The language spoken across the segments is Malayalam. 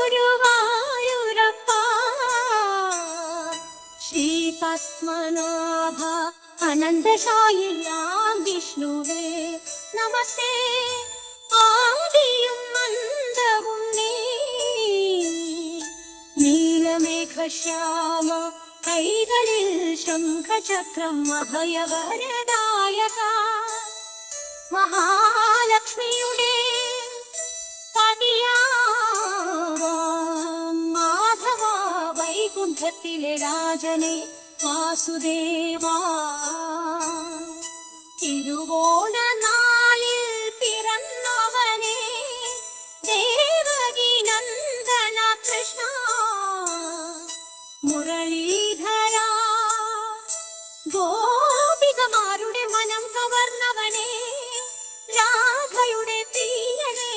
युरप्पा श्रीपत्मनाभा अनन्दशायिल्यां विष्णुवे नमस्ते। आदीयं मन्दभूमि नीलमेघश्याम कैगलिल् शङ्खचक्रं मभयवरदायका महा വൈകുണ്ഠത്തിലെ രാജനെ വാസുദേവാ. തിരുവോണ നാളിൽ പിറന്നവനെ ദേവകി നന്ദന കൃഷ്ണ. മുരളീധര ഗോപികമാരുടെ മനം കവർന്നവനെ രാധയുടെ തീയണേ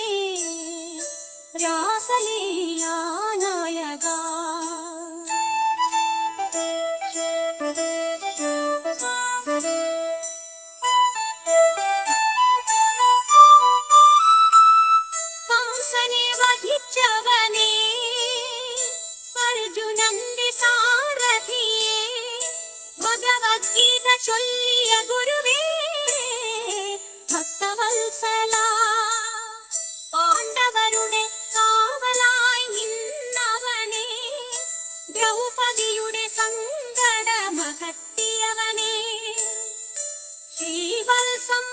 രാസലീലാ നായക കംസനെ വധിച്ചവനേ അർജുനന്റെ സാരഥിയേ ഭഗവത്ഗീത ചൊല്ലിയ ഗുരുവേ ഭക്തവത്സല പാണ്ഡവരുടെ കാവലായി നിന്നവനെ ദ്രൗപദിയുടെ സങ്കടമകറ്റിയവനെ ശ്രീവത്സം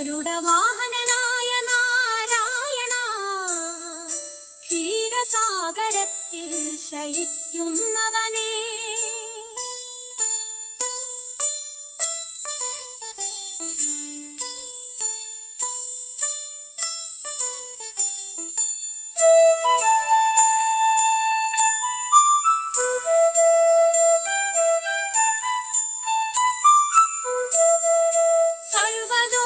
ഗരുഡവാഹനനായ നാരായണ. ക്ഷീരസാഗരത്തിൽ ശയിക്കുന്നവനേ. സർവദോഷഹരനാം